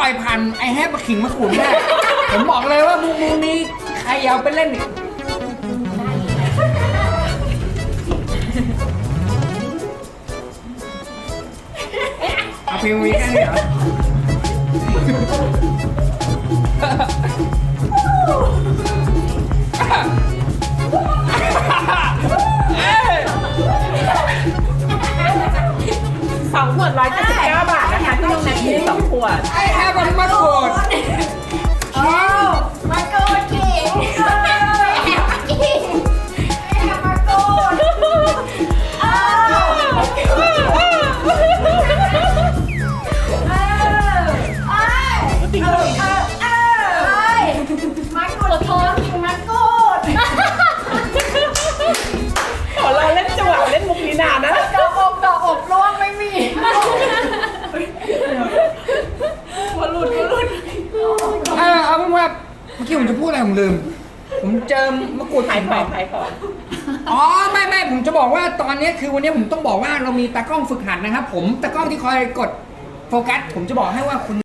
ปล่อยผ่านไอ้แฮปมาขิงมาขุนได้ ผมบอกเลยว่ามุกมุกนี้ใครเอาไปเล่นอีกเอาเพลงวีแค่นี้เหรอสองขวดร้อยเจ็ดสิบเก้าบาทนะคะที่น้องแนทกินสองขวด มาโกนโทษมาโกนขอเราเล่นจังหวะเล่นมุกนี้นานนะดอกอกดอกอกร่วงไม่มีหัวหลุดหัวหลุดเออเอาเป็นว่าเมื่อกี้ผมจะพูดอะไรผมลืม ผมเจอมะกรูดขายขิงขไปองขายของอ๋อไม่ไม่ผมจะบอกว่าตอนนี้คือวันนี้ผมต้องบอกว่าเรามีตากล้องฝึกหัดนะครับ ผมตากล้องที่คอยกดโฟกัส ผมจะบอกให้ว่าคุณ